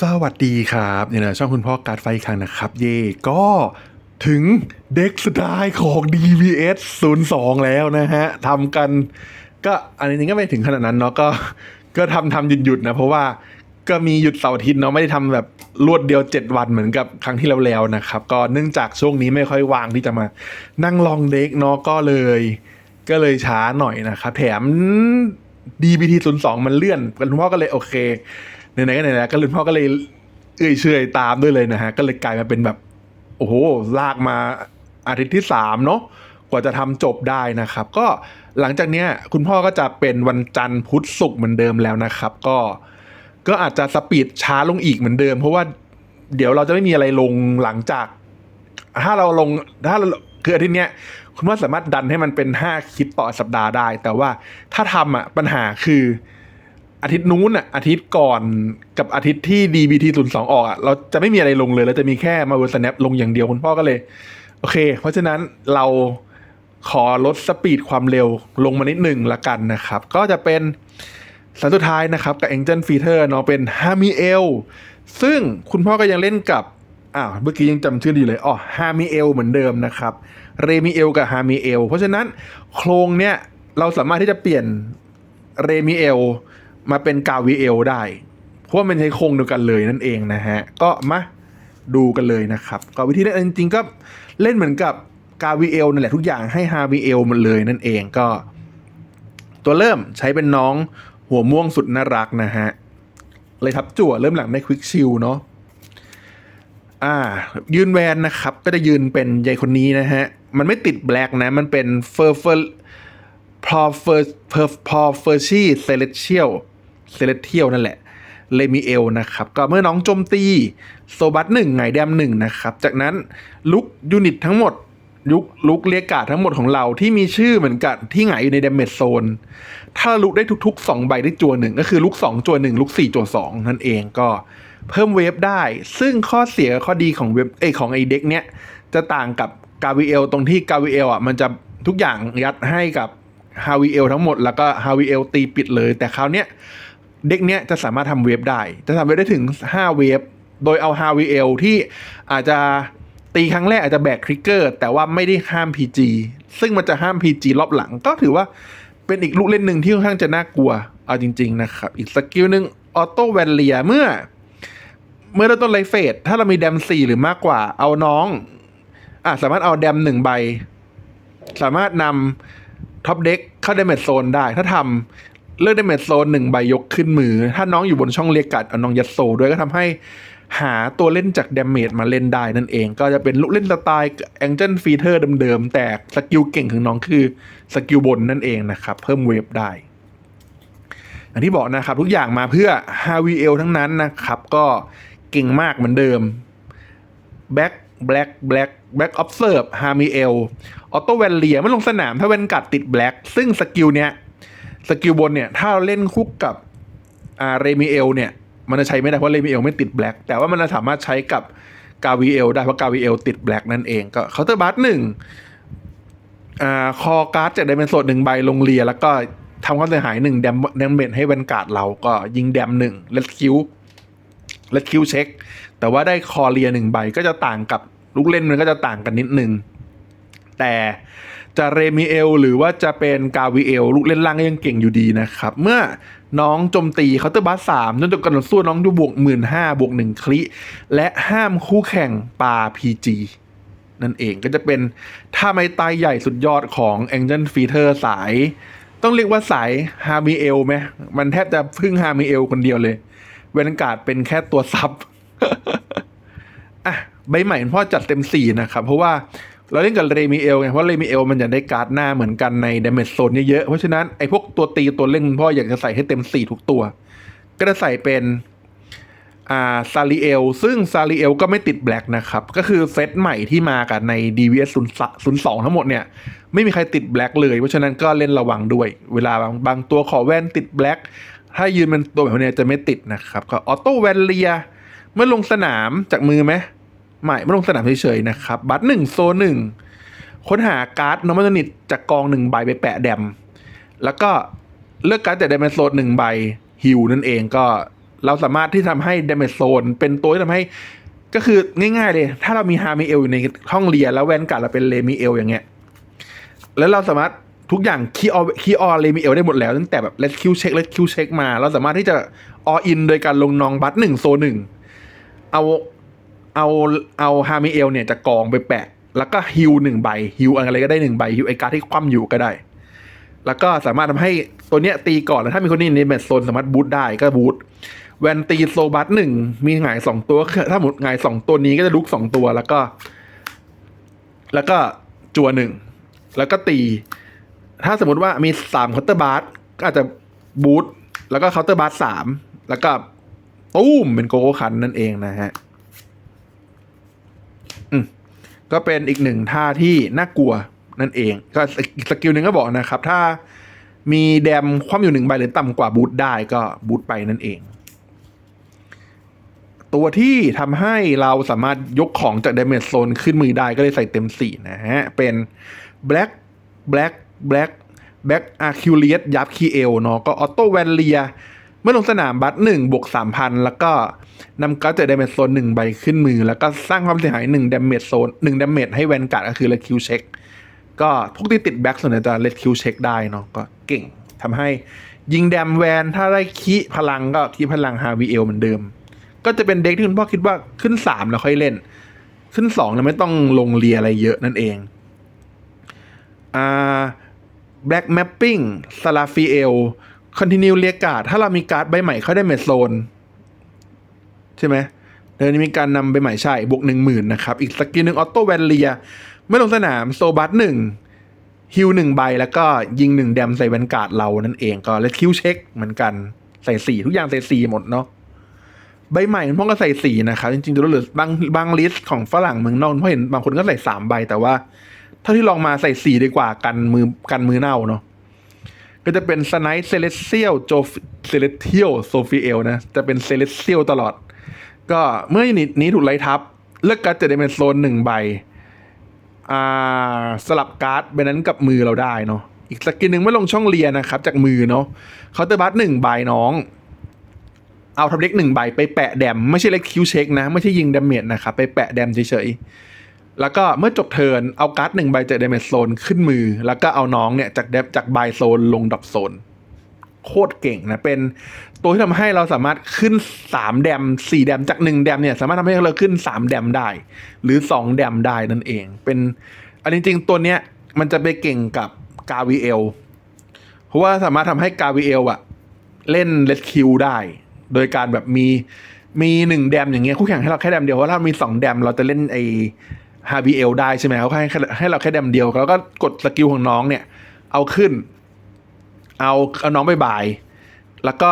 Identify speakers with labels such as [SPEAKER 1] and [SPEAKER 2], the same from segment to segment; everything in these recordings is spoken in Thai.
[SPEAKER 1] สวัสดีครับเนี่ยนะช่องคุณพ่อการดไฟครั้งนะครับ เย่ก็ถึงเด็กสไตล์ของ DVS 02 แล้วนะฮะทำกันก็อันนี้ก็ไม่ถึงขนาดนั้นเนาะก็ก็ทำทำหยุดหยุดนะ เพราะว่าก็มีหยุดเสาร์อาทิตย์เนาะไม่ได้ทำแบบรวดเดียว 7 วันเหมือนกับครั้งที่แล้วๆนะครับ ก็เนื่องจากช่วงนี้ไม่ค่อยว่างที่จะมานั่งลองเด็กเนาะก็เลย ก็เลยช้าหน่อยนะครับ แถม DBT 02 มันเลื่อนคุณพ่อก็เลยโอเค ไหนๆก็ไหนๆก็คุณพ่อก็เลยเอื่อยเฉอยตามด้วยเลยนะฮะ ก็เลยกลายมาเป็นแบบ โอ้โห ลากมาอาทิตย์ที่สามเนาะกว่าจะทำจบได้นะครับ ก็หลังจากเนี้ยคุณพ่อก็จะเป็นวันจันทร์พุธศุกร์เหมือนเดิมแล้วนะครับ ก็ก็อาจจะสปีดช้าลงอีกเหมือนเดิม เพราะว่าเดี๋ยวเราจะไม่มีอะไรลงหลังจาก ถ้าเราลงถ้าเราคืออาทิตย์เนี้ยคุณว่าสามารถดันให้มันเป็นห้าคลิปต่อสัปดาห์ได้ แต่ว่าถ้าทำอะปัญหาคือ อาทิตย์นู้นอะอาทิตย์ก่อนกับอาทิตย์ที่ DBT 0 2ออกอะเราจะไม่มีอะไรลงเลยเราจะมีแค่มาเวอร์สแนปลงอย่างเดียวคุณพ่อก็เลย โอเค เพราะฉะนั้นเราขอลดสปีดความเร็วลงมานิดหนึ่งละกันนะครับ ก็จะเป็นสันสุดท้ายนะครับกับ Angel Feeder เนาะเป็น h a m i e l ซึ่งคุณพ่อก็ยังเล่นกับอ้าวเมื่อกี้ยังจำชื่อดีเลยอ๋อ h a m i e l เหมือนเดิมนะครับเรมิเอลกับ h a m i e l เพราะฉะนั้นโครงเนี่ยเราสามารถที่จะเปลี่ยนเรมิเอล มาเป็นกาวิเอลได้ เพราะว่ามันใช้โครงเดียวกันเลยนั่นเองนะฮะ ก็มาดูกันเลยนะครับ ก็วิธีเล่นจริงๆก็เล่นเหมือนกับกาวิเอลนั่นแหละทุกอย่างให้ฮาวิเอลหมดเลยนั่นเองก็ ตัวเริ่มใช้เป็นน้องหัวม่วงสุดน่ารักนะฮะ เลยทับจั่วเริ่มหลังได้ควิกชิลเนาะอ่ายืนแวนนะครับ ก็จะยืนเป็นยายคนนี้นะฮะ มันไม่ติดแบล็กนะ มันเป็นเฟอร์เฟอร์พอเฟอร์พอเฟอร์ชี่เซเลเชียล เซเลเทียลนั่นแหละเลมิเอลนะครับก็เมื่อน้องโจมตีโซบัตหนึ่งไงแดมหนึ่งนะครับ จากนั้นลุกยูนิตทั้งหมดลุกลุกเรียกการ์ดทั้งหมดของเราที่มีชื่อเหมือนกันที่หงายอยู่ในเดมเมจโซน ถ้าลุกได้ทุก ๆ 2 ใบได้จัวหนึ่งก็คือลุก 2 จัวหนึ่งลุก 4 จัว 2 นั่นเองก็เพิ่มเวฟได้ ซึ่งข้อเสียข้อดีของเวฟเอของไอเด็กเนี้ยจะต่างกับกาวิเอลตรงที่กาวิเอลอะมันจะทุกอย่างยัดให้กับฮาวิเอลทั้งหมดแล้วก็ฮาวิเอลตีปิดเลย แต่คราวเนี้ย เด็กเนี้ยจะสามารถทำเวฟได้ จะทำเวฟได้ถึง 5 เวฟ โดยเอาฮาวิเอลที่อาจจะตีครั้งแรกอาจจะแบกทริกเกอร์แต่ว่าไม่ได้ห้าม PG ซึ่งมันจะห้าม PG รอบหลังก็ถือว่าเป็นอีกลูกเล่นหนึ่งที่ค่อนข้างจะน่ากลัว เอาจริง ๆ นะครับ อีกสกิลหนึ่งออโต้แวนเลียเมื่อ เมื่อเราต้นไลฟ์เฟสถ้าเรามีแดมสี่หรือมากกว่า เอาน้องอะสามารถเอาแดมหนึ่งใบ สามารถนำท็อปเด็กเข้าเดเมจโซนได้ ถ้าทำ เลือกเดเมจโซนหนึ่งใบยกขึ้นมือ ถ้าน้องอยู่บนช่องเรียกกัดเอาน้องยัดโซด้วยก็ทำให้หาตัวเล่นจากเดเมจมาเล่นได้นั่นเอง ก็จะเป็นลูกเล่นสไตล์แองเจิลฟีเทอร์เดิมๆแต่สกิลเก่งของน้องคือสกิลบนนั่นเองนะครับ เพิ่มเวฟได้อย่างที่บอกนะครับ ทุกอย่างมาเพื่อฮาวีเอลทั้งนั้นนะครับ ก็เก่งมากเหมือนเดิมแบ็คแบล็กแบล็กแบล็กออฟเซิร์ฟฮามิเอลออโต้แวนเลียไม่ลงสนามถ้าเวนกัดติดแบล็กซึ่งสกิลเนี้ย สกิลบนเนี่ย ถ้าเราเล่นคู่กับอ่าเรมิเอลเนี่ย มันจะใช้ไม่ได้เพราะเรมิเอลไม่ติดแบล็กแต่ว่ามันจะสามารถใช้กับกาวีเอลได้เพราะกาวีเอลติดแบล็กนั่นเองก็เคาน์เตอร์บัสหนึ่งอ่าคอการ์ดจากไดเมนโซดหนึ่งใบลงเรีย แล้วก็ทำความเสียหายหนึ่งแดมแดมเมจให้แวนการ์ดเราก็ยิงแดมหนึ่งเลสคิวเลสคิวเช็ค แต่ว่าได้คอเรียหนึ่งใบก็จะต่างกับลูกเล่นมันก็จะต่างกันนิดนึงแต่ จะเรมิเอลหรือว่าจะเป็นกาวิเอลลูกเล่นล่างก็ยังเก่งอยู่ดีนะครับ เมื่อน้องโจมตีเคาน์เตอร์บัสสามจนจบการต่อสู้น้องจะบวกหมื่นห้าบวกหนึ่งคลิและห้ามคู่แข่งปาพีจีนั่นเองก็จะเป็นท่าไม้ตายใหญ่สุดยอดของ Angel Feeder สาย ต้องเรียกว่าสายฮามิเอลไหมมันแทบจะพึ่งฮามิเอลคนเดียวเลยเวนการ์ดเป็นแค่ตัวซับอะใบใหม่พ่อจัดเต็มสี่นะครับ เพราะว่า เราเล่นกับเรมิเอลไงเพราะเรมิเอลมันอยากได้การ์ดหน้าเหมือนกันในเดเมจโซนเยอะๆเพราะฉะนั้นไอ้พวกตัวตีตัวเล่นพ่ออยากจะใส่ให้เต็มสี่ทุกตัว ก็จะใส่เป็นอ่าซาริเอลซึ่งซาริเอลก็ไม่ติดแบล็กนะครับ ก็คือเซตใหม่ที่มากับใน DVS 0 2ทั้งหมดเนี่ย ไม่มีใครติดแบล็กเลย เพราะฉะนั้นก็เล่นระวังด้วย เวลาบางบางตัวขอแว่นติดแบล็กถ้ายืนเป็นตัวแบบนี้จะไม่ติดนะครับ ก็ออโต้แวนเลีย เมื่อลงสนามจากมือไหม ไม่ไม่ลงสนามเฉยๆนะครับ บัตรหนึ่งโซนหนึ่งค้นหาการ์ดนอร์มัลนิตจากกองหนึ่งใบไปแปะแดม แล้วก็เลือกการ์ดจากแดมโซนหนึ่งใบฮิวนั่นเองก็เราสามารถที่ทำให้เดเมโซนเป็นตัวที่ทำให้ก็คือง่ายๆเลย ถ้าเรามีฮามิเอลอยู่ในห้องเรียนแล้วแวนการ์ดเราเป็นเลมิเอลอย่างเงี้ยแล้วเราสามารถทุกอย่างคีออคีออเลมิเอลได้หมดแล้วตั้งแต่แบบเลสคิวเช็คเลสคิวเช็คมา เราสามารถที่จะออินโดยการลงนองบัตหนึ่งโซหนึ่งเอา เอาเอาฮามิเอลเนี่ยจะกองไปแปะ แล้วก็ฮิวหนึ่งใบฮิวอะไรก็ได้หนึ่งใบฮิวไอการ์ที่คว่ำอยู่ก็ได้ แล้วก็สามารถทำให้ตัวเนี้ยตีก่อนแล้วถ้ามีคนนี้ในแมตช์โซนสามารถบูทได้ก็บูทแวนตีโซบัตหนึ่งมีหงายสองตัว ถ้าหมดหงายสองตัวนี้ก็จะลุกสองตัวแล้วก็ แล้วก็จัวหนึ่งแล้วก็ตี ถ้าสมมติว่ามีสามเคาน์เตอร์บาร์ก็อาจจะบูทแล้วก็เคาน์เตอร์บาร์สามแล้วก็ตุ้มเป็นโกโก้คันนั่นเองนะฮะ ก็เป็นอีกหนึ่งท่าที่น่ากลัวนั่นเอง ก็สกิลหนึ่งก็บอกนะครับ ถ้ามีแดมคว่ำอยู่หนึ่งใบหรือต่ำกว่าบูทได้ก็บูทไปนั่นเอง ตัวที่ทำให้เราสามารถยกของจาก Damage Zone ขึ้นมือได้ก็เลยใส่เต็ม4นะฮะ เป็น Black Black Black Black a r c u l i u s ยับคีเอลเนาะก็ออโต้แวนเลียเมื่อลงสนามบัตหนึ่งบวกสามพันแล้วก็ นำการ์ดจาก Damage Zone หนึ่งใบขึ้นมือ แล้วก็สร้างความเสียหายหนึ่ง Damage Zone หนึ่ง Damage ให้แวนการ์ดก็คือ r e q u Check ก็พวกที่ติดแบ็กส่วนใหญ่จะ r e q u Check ได้เนาะก็เก่งทำให้ยิงแดมแวนถ้าได้คีพลังก็คีพลัง HVL เอลเหมือนเดิม ก็จะเป็นเด็กที่คุณพ่อคิดว่าขึ้นสามแล้วค่อยเล่น ขึ้นสองแล้วไม่ต้องลงเรียอะไรเยอะนั่นเองอ่า Black Mapping ซาลาฟิเอล Continue เรียกาดถ้าเรามีการ์ดใบใหม่เข้าได้เมดโซน ใช่ไหมเดี๋ยวนี้มีการนำใบใหม่ใช่บวกหนึ่งหมื่นนะครับ อีกสกิลหนึ่งออโต้แวนเลียเมื่อลงสนามโซบัสหนึ่งฮิวหนึ่งใบแล้วก็ยิงหนึ่งแดมใส่แวนการ์ดเรานั่นเองก็เลคิวเช็คเหมือนกันใส่สีทุกอย่างใส่สีหมดเนาะใบใหม่พ่อก็ใส่สีนะครับ จริงๆจะเหลือบางบางลิสต์ของฝรั่งเมืองนอกเพราะเห็นบางคนก็ใส่สามใบแต่ว่าเท่าที่ลองมาใส่สีดีกว่ากันมือกันมือเน่าเนาะก็จะเป็นสไนท์เซเลเซียลโจเซเลเทียลโซฟิเอลนะ จะเป็นเซเลเซียลตลอด ก็เมื่อยูนิตนี้ถูกไล่ทับ เลือกการ์ดจะได้เป็นโซนหนึ่งใบอ่าสลับการ์ดใบนั้นกับมือเราได้เนาะอีกสกินหนึ่งไม่ลงช่องเรียนนะครับ จากมือเนาะเคาน์เตอร์บัสหนึ่งใบน้อง เอาทับเล็กหนึ่งใบไปแปะแดม ไม่ใช่เล็กคิวเช็คนะ ไม่ใช่ยิงดาเมจนะครับ ไปแปะแดมเฉยๆ แล้วก็เมื่อจบเทิร์นเอาการ์ดหนึ่งใบจากดาเมจโซนขึ้นมือ แล้วก็เอาน้องเนี่ยจากเดฟจากบายโซนลงดับโซน โคตรเก่งนะ เป็นตัวที่ทำให้เราสามารถขึ้นสามแดมสี่แดมจากหนึ่งแดมเนี่ยสามารถทำให้เราขึ้นสามแดมได้ หรือสองแดมได้นั่นเอง เป็นอันจริงๆตัวเนี้ยมันจะไปเก่งกับกาวีเอลเพราะว่าสามารถทำให้กาวีเอลอะเล่นเลสคิวได้ โดยการแบบมีมีหนึ่งแดมอย่างเงี้ยคู่แข่งให้เราแค่แดมเดียวเพราะถ้ามีสองแดมเราจะเล่นไอฮาบีเอลได้ใช่ไหมเขาให้ให้เราแค่แดมเดียวแล้วก็กดสกิลของน้องเนี่ย เอาขึ้น เอาเอาน้องไปบาย แล้วก็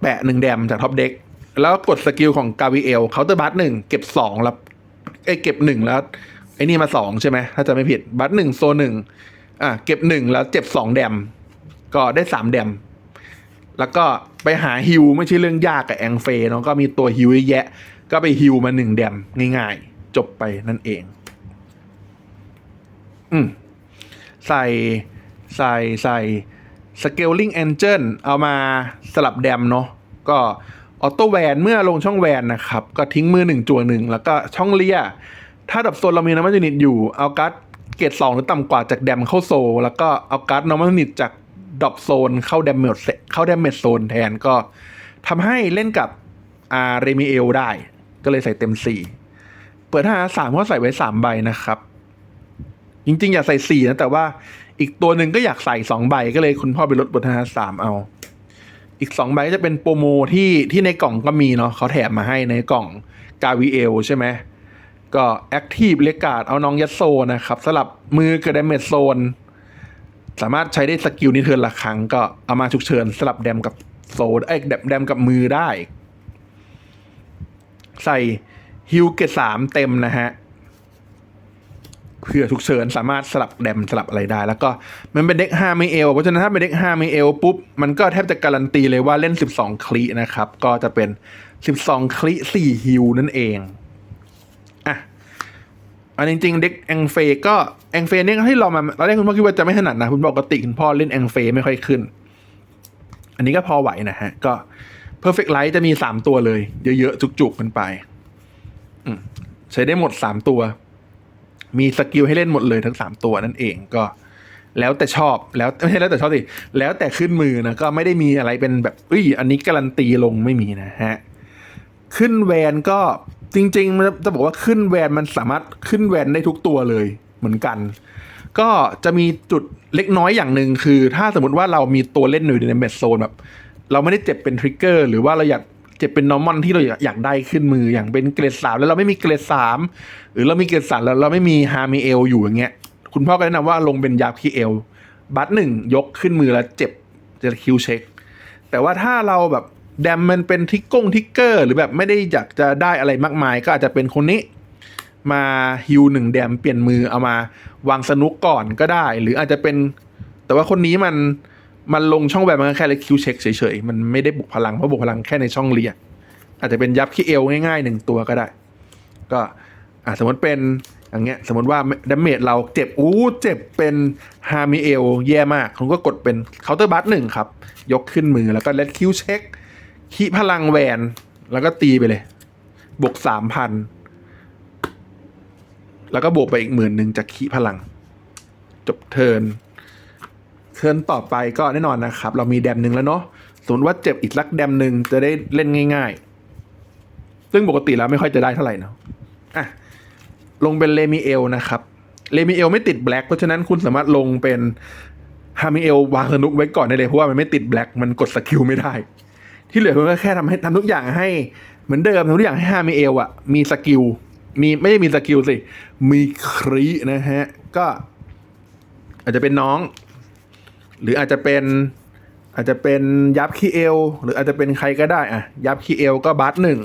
[SPEAKER 1] แปะหนึ่งแดมจากท็อปเด็กแล้วกดสกิลของกาวีเอลเคาน์เตอร์บัตหนึ่งเก็บสองแล้วไอยเก็บหนึ่งแล้วไอ้นี่มาสองใช่ไหมถ้าจะไม่ผิดบัตหนึ่งโซหนึ่งอะเก็บหนึ่งแล้วเจ็บสองแดม ก็ได้สามแดม แล้วก็ไปหาฮิวไม่ใช่เรื่องยากกับแองเฟเนาะก็มีตัวฮิวแยะ ก็ไปฮิวมาหนึ่งแดมง่ายๆ จบไปนั่นเอง อืมใส่ ใส่ใส่ scaling engine เอามาสลับแดมเนาะก็ออโต้แวนเมื่อลงช่องแวนนะครับ ก็ทิ้งมือหนึ่งจั่วหนึ่งแล้วก็ช่องเลียถ้าดับโซนเรามีน้ำมันยูนิตอยู่เอาการ์ดเกรดสองหรือต่ำกว่าจากแดมเข้าโซ แล้วก็เอาการ์ดน้ำมันยูนิตจากดรอปโซนเข้าแดมเมจเข้าแดมเมจโซนแทนก็ทำให้เล่นกับอาเรมิเอลได้ ก็เลยใส่เต็มสี่เปิดห้าสามก็ใส่ไว้สามใบนะครับ จริงๆ อยากใส่สี่นะแต่ว่า อีกตัวหนึ่งก็อยากใส่สองใบก็เลยคุณพ่อไปลดบนห้าสามเอา อีกสองใบจะเป็นโปรโมที่ที่ในกล่องก็มีเนาะเขาแถมมาให้ในกล่องกาวีเอลใช่ไหมก็แอคทีฟเลกาดเอาน้องยัดโซนะครับสลับมือกับดมเมจโซน สามารถใช้ได้สกิลนี้เทิร์นละครั้งก็เอามาฉุกเฉินสลับแดมกับโซนไอ้แดมแดมกับมือได้ ใส่ฮิวเกตสามเต็มนะฮะ เพื่อฉุกเฉินสามารถสลับแดมสลับอะไรได้ แล้วก็มันเป็นเด็ก5ไม่เอลเพราะฉะนั้นถ้าเป็นเด็ก5ไม่เอลปุ๊บ มันก็แทบจะการันตีเลยว่าเล่น 12 คลีนะครับ ก็จะเป็น 12 คลี4ฮิวนั่นเองอะอันจริงๆเด็กแองเฟก็แองเฟเนี่ยที่เรามาเราได้คุณพ่อคิดว่าจะไม่ถนัดนะคุณปกติคุณพ่อเล่นแองเฟไม่ค่อยขึ้น อันนี้ก็พอไหวนะฮะ ก็ perfect light จะมีสามตัวเลย เยอะๆจุกๆกันไปใช้ได้หมดสามตัว มีสกิลให้เล่นหมดเลยทั้งสามตัวนั่นเองก็ แล้วแต่ชอบแล้วไม่ใช่แล้วแต่ชอบสิแล้วแต่ขึ้นมือนะก็ไม่ได้มีอะไรเป็นแบบอุ้ยอันนี้การันตีลงไม่มีนะฮะขึ้นแวนก็จริงๆมันจะบอกว่าขึ้นแวนมันสามารถขึ้นแวนได้ทุกตัวเลยเหมือนกัน ก็จะมีจุดเล็กน้อยอย่างหนึ่งคือ ถ้าสมมติว่าเรามีตัวเล่นอยู่ในเมดโซนแบบ เราไม่ได้เจ็บเป็นทริกเกอร์หรือว่าเราอยาก เจ็บเป็นนอร์มอนที่เราอยากได้ขึ้นมืออย่างเป็นเกรดสามแล้วเราไม่มีเกรดสามหรือเรามีเกรดสามแล้วเราไม่มีฮามิเอลอยู่อย่างเงี้ย คุณพ่อก็แนะนำว่าลงเป็นยาพีเอลบัตหนึ่งยกขึ้นมือแล้วเจ็บจะคิวเช็ค แต่ว่าถ้าเราแบบแดมมันเป็นทิกกงทิกเกอร์หรือแบบไม่ได้อยากจะได้อะไรมากมาย ก็อาจจะเป็นคนนี้มาฮิวหนึ่งแดมเปลี่ยนมือเอามาวางสนุกก่อนก็ได้ หรืออาจจะเป็น แต่ว่าคนนี้มัน มันลงช่องแบบมันแค่เลยคิวเช็คเฉยๆ มันไม่ได้บุกพลัง เพราะบุกพลังแค่ในช่องเรียนอาจจะเป็นยับขี้เอวง่ายๆหนึ่งตัวก็ได้ ก็อะสมมติเป็นอย่างเงี้ยสมมติว่าดาเมจเราเจ็บอู้เจ็บเป็นฮามิเอลแย่มากคุณก็กดเป็นเคาน์เตอร์บัตหนึ่งครับ ยกขึ้นมือแล้วก็เลดคิวเช็คขีพลังแวนแล้วก็ตีไปเลย บวกสามพันแล้วก็บวกไปอีกหมื่นหนึ่งจากขีพลัง จบเทิร์น เทิร์นต่อไปก็แน่นอนนะครับ เรามีแดมหนึ่งแล้วเนาะสมมติว่าเจ็บอีกสักแดมหนึ่งจะได้เล่นง่าย ๆ ซึ่งปกติแล้วไม่ค่อยจะได้เท่าไหร่เนาะอะลงเป็นเลมิเอลนะครับเลมิเอลไม่ติดแบล็กเพราะฉะนั้นคุณสามารถลงเป็นฮามิเอลวางสนุกไว้ก่อนได้เลยเพราะว่ามันไม่ติดแบล็กมันกดสกิลไม่ได้ ที่เหลือคุณก็แค่ทำให้ทำทุกอย่างให้เหมือนเดิมทำทุกอย่างให้ฮามิเอลอะมีสกิลมีไม่ได้มีสกิลสิ มีครีนะฮะ ก็อาจจะเป็นน้อง หรืออาจจะเป็นอาจจะเป็นยับคีเอล หรืออาจจะเป็นใครก็ได้อะยับคีเอลก็บัตหนึ่ง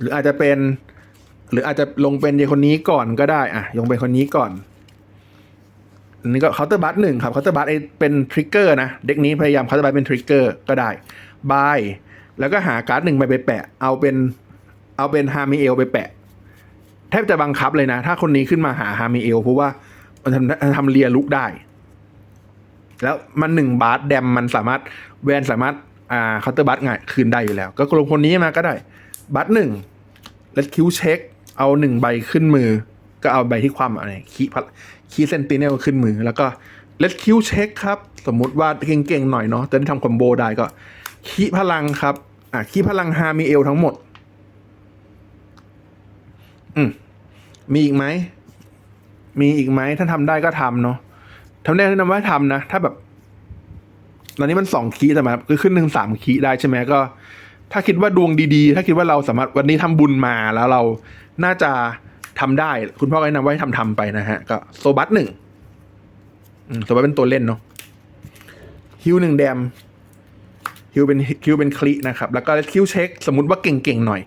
[SPEAKER 1] หรืออาจจะเป็น หรืออาจจะลงเป็นเยคนนี้ก่อนก็ได้อะลงเป็นคนนี้ก่อนอันนี้ก็เคาน์เตอร์บัตหนึ่งครับเคาน์เตอร์บัตเป็นทริกเกอร์นะ เด็กนี้พยายามเคาน์เตอร์บัตเป็นทริกเกอร์ก็ได้บายแล้วก็หาการ์ดหนึ่งใบไปแปะ เอาเป็นเอาเป็นฮามิเอลไปแปะ แทบจะบังคับเลยนะ ถ้าคนนี้ขึ้นมาหาฮามิเอลเพราะว่า มันทำทำเลียลุกได้ แล้วมันหนึ่งบาทแดมมันสามารถแวนสามารถอ่าเคาน์เตอร์บัตง่ายคืนได้อยู่แล้ว ก็ลงคนนี้มาก็ได้บัตหนึ่งแล้วคิวเช็ค เอาหนึ่งใบขึ้นมือ ก็เอาใบที่ความอะไรคีพคีเซนติเนลขึ้นมือ แล้วก็เลดคิวเช็คครับ สมมุติว่าเก่งๆหน่อยเนาะจะได้ทำคอมโบได้ก็คีพลังครับ อะคีพลังฮามิเอลทั้งหมด อืมมีอีกไหม มีอีกไหมถ้าทำได้ก็ทำเนาะทำได้แนะนำว่าทำนะ ถ้าแบบ ตอนนี้มันสองคีย์แต่มาคือขึ้นหนึ่งสามคีย์ได้ใช่ไหมก็ ถ้าคิดว่าดวงดีๆ ถ้าคิดว่าเราสามารถวันนี้ทำบุญมาแล้วเราน่าจะทำได้ คุณพ่อแนะนำว่าให้ทำทำไปนะฮะ ก็โซบัสหนึ่งโซบัสเป็นตัวเล่นเนาะฮิวหนึ่งแดมฮิวเป็นฮิวเป็นคลินะครับ แล้วก็คิวเช็ค สมมติว่าเก่งๆหน่อย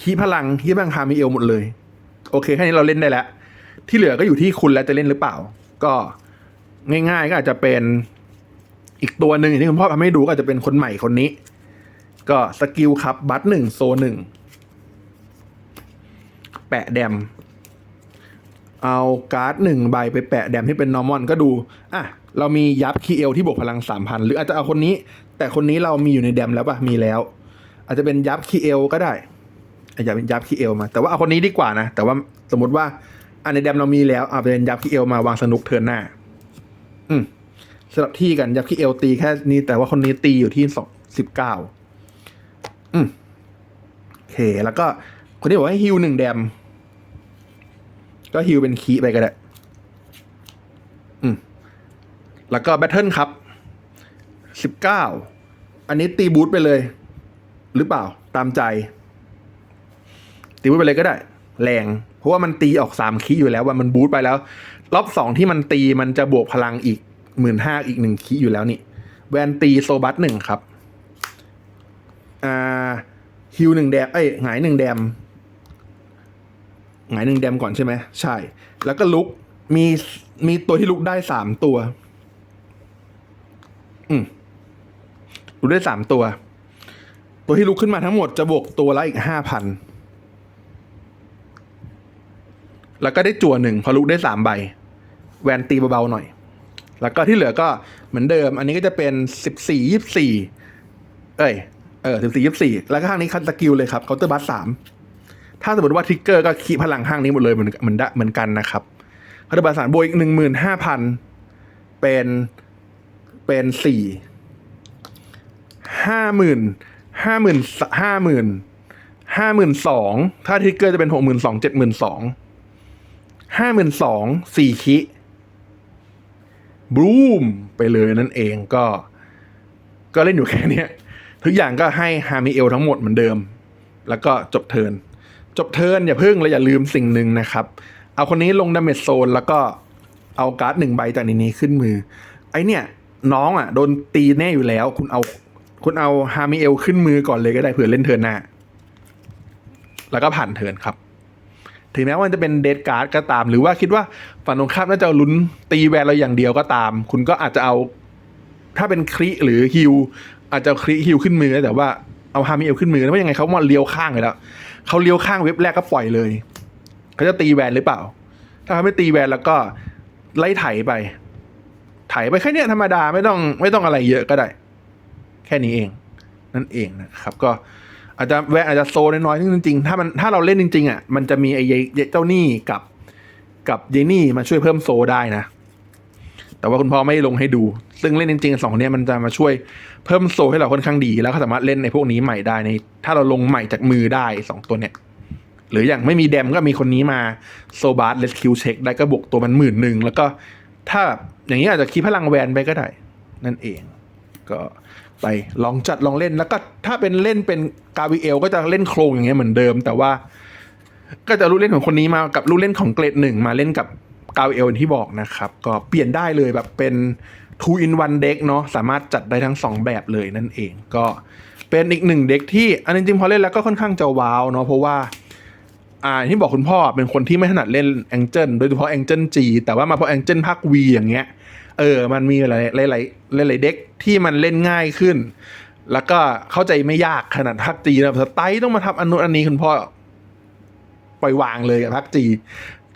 [SPEAKER 1] คีพลังคีพลังฮามิเอลหมดเลย โอเคแค่นี้เราเล่นได้แล้ว ที่เหลือก็อยู่ที่คุณแล้วจะเล่นหรือเปล่า ก็ง่ายๆก็อาจจะเป็นอีกตัวหนึ่งอย่างที่คุณพ่อทำให้ดูก็อาจจะเป็นคนใหม่คนนี้ ก็สกิลครับ บัตหนึ่งโซหนึ่งแปะแดม เอาการ์ดหนึ่งใบไปแปะแดมที่เป็นนอร์มอนก็ดูอะเรามียับคีเอลที่บวกพลังสามพันหรืออาจจะเอาคนนี้ แต่คนนี้เรามีอยู่ในแดมแล้วปะมีแล้ว อาจจะเป็นยับคีเอลก็ได้อย่าเป็นยับคีเอลมา แต่ว่าเอาคนนี้ดีกว่านะ แต่ว่าสมมติว่า อันในแดมเรามีแล้วเอาเป็นยับคีเอลมาวางสนุกเทินหน้า อืมสลับที่กันยับคีเอลตีแค่นี้แต่ว่าคนนี้ตีอยู่ที่สองสิบเก้าอืมโอเค แล้วก็คนที่บอกให้ฮิวหนึ่งแดม ก็ฮิวเป็นคีไปก็ได้ อืม แล้วก็แบทเทิลครับสิบเก้าอันนี้ตีบูทไปเลย หรือเปล่าตามใจ ตีบูทไปเลยก็ได้ แรง เพราะว่ามันตีออกสามคีอยู่แล้วว่ามันบูทไปแล้ว รอบสองที่มันตีมันจะบวกพลังอีกหมื่นห้าอีกหนึ่งคีอยู่แล้วนี่ แวนตีโซบัสหนึ่งครับ อ่าฮิวหนึ่งแดมเอ้ยหงายหนึ่งแดมหงายหนึ่งแดมก่อนใช่ไหมใช่ แล้วก็ลุกมีมีตัวที่ลุกได้สามตัว อืมลุกได้สามตัว ตัวที่ลุกขึ้นมาทั้งหมดจะบวกตัวละอีกห้าพัน แล้วก็ได้จั่วหนึ่งพอลุกได้สามใบ แวนตีเบาๆหน่อย แล้วก็ที่เหลือก็เหมือนเดิม อันนี้ก็จะเป็นสิบสี่ยี่สี่เอ้ยเออสิบสี่ยี่สี่แล้วก็ข้างนี้คันสกิลเลยครับเคาน์เตอร์บัสสามถ้าสมมติว่าทริกเกอร์ก็คีพลังข้างนี้หมดเลยเหมือนเหมือนเหมือนกันนะครับเคาน์เตอร์บัสสามบวกอีกหนึ่งหมื่นห้าพันเป็นเป็นสี่ห้าหมื่นห้าหมื่นห้าหมื่นห้าหมื่นสองถ้าทริกเกอร์จะเป็นหกหมื่นสองเจ็ดหมื่นสอง ห้าหมื่นสองสี่คิบลูมไปเลยนั่นเองก็ ก็เล่นอยู่แค่นี้ทุกอย่างก็ให้ฮามิเอลทั้งหมดเหมือนเดิม แล้วก็จบเทิน จบเทินอย่าเพิ่งและอย่าลืมสิ่งหนึ่งนะครับ เอาคนนี้ลงดาเมจโซน แล้วก็เอาการ์ดหนึ่งใบจากในนี้ขึ้นมือ ไอเนี่ย น้องอะ โดนตีแน่อยู่แล้ว คุณเอา คุณเอาฮามิเอลขึ้นมือก่อนเลยก็ได้เผื่อเล่นเทินหน้า แล้วก็ผ่านเทินครับ ถึงแม้ว่าจะเป็นเดดการ์ดก็ตาม หรือว่าคิดว่าฝั่งตรงข้ามน่าจะลุ้นตีแวนเราอย่างเดียวก็ตาม คุณก็อาจจะเอา ถ้าเป็นคริหรือฮิวอาจจะคริฮิวขึ้นมือแต่ว่าเอาฮามิเอลขึ้นมือแล้วว่ายังไงเขามาเลี้ยวข้างเลยแล้วเขาเลี้ยวข้างเว็บแรกก็ปล่อยเลยเขาจะตีแวนหรือเปล่า ถ้าเขาไม่ตีแวนแล้วก็ไล่ไถไปไถไปแค่เนี้ยธรรมดาไม่ต้องไม่ต้องอะไรเยอะก็ได้ แค่นี้เอง นั่นเองนะครับ ก็ อาจจะแวนอาจจะโซน้อยๆซึ่งจริงๆถ้ามันถ้าเราเล่นจริงๆอะมันจะมีไอ้เจ้าหนี้กับ กับเยนี่มาช่วยเพิ่มโซได้นะ แต่ว่าคุณพ่อไม่ลงให้ดู ซึ่งเล่นจริงๆสองเนี้ยมันจะมาช่วยเพิ่มโซให้เราค่อนข้างดีแล้วก็สามารถเล่นในพวกนี้ใหม่ได้ใน ถ้าเราลงใหม่จากมือได้สองตัวเนี้ยหรืออย่างไม่มีแดมก็มีคนนี้มาโซบาร์เลสคิวเช็คได้ก็บวกตัวมันหมื่นหนึ่งแล้วก็ถ้าอย่างนี้อาจจะคีพลังแวนไปก็ได้ นั่นเอง ก็ ไปลองจัดลองเล่นแล้วก็ถ้าเป็นเล่นเป็นกาวิเอลก็จะเล่นโครงอย่างเงี้ยเหมือนเดิม แต่ว่า ก็จะรู้เล่นของคนนี้มากับรู้เล่นของเกรดหนึ่งมาเล่นกับกาวิเอลที่บอกนะครับ ก็เปลี่ยนได้เลยแบบเป็น two in one deck เนาะสามารถจัดได้ทั้งสองแบบเลยนั่นเองก็เป็นอีกหนึ่งเด็กที่อันจริงพอเล่นแล้วก็ค่อนข้างจะว้าวเนาะเพราะว่าอ่าที่บอกคุณพ่อเป็นคนที่ไม่ถนัดเล่นแองเจิลโดยเฉพาะแองเจิลจีแต่ว่ามาพอแองเจิลภาควีอย่างเงี้ย เออ มันมีหลายหลายหลายหลายเด็กที่มันเล่นง่ายขึ้น แล้วก็เข้าใจไม่ยากขนาดภาคจีนะสไตล์ต้องมาทำอันนู้นอันนี้คุณพ่อปล่อยวางเลยอะภาคจี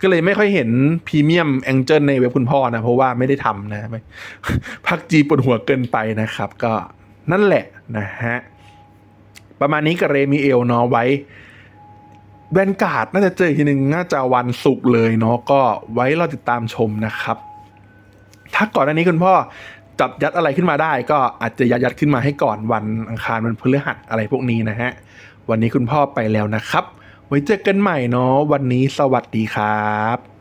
[SPEAKER 1] ก็เลยไม่ค่อยเห็นพรีเมียมแองเจิลในเว็บคุณพ่อนะ เพราะว่าไม่ได้ทำนะไม่ภาคจีปวดหัวเกินไปนะครับ ก็นั่นแหละนะฮะ ประมาณนี้กับเรมิเอลเนาะไว้แวนการ์ดน่าจะเจออีกทีหนึ่งน่าจะวันศุกร์เลยเนาะก็ไว้เราติดตามชมนะครับ ถ้าก่อนอันนี้คุณพ่อจับยัดอะไรขึ้นมาได้ ก็อาจจะยัดยัดขึ้นมาให้ก่อนวันอังคารวันพฤหัสอะไรพวกนี้นะฮะ วันนี้คุณพ่อไปแล้วนะครับ ไว้เจอกันใหม่เนาะวันนี้สวัสดีครับ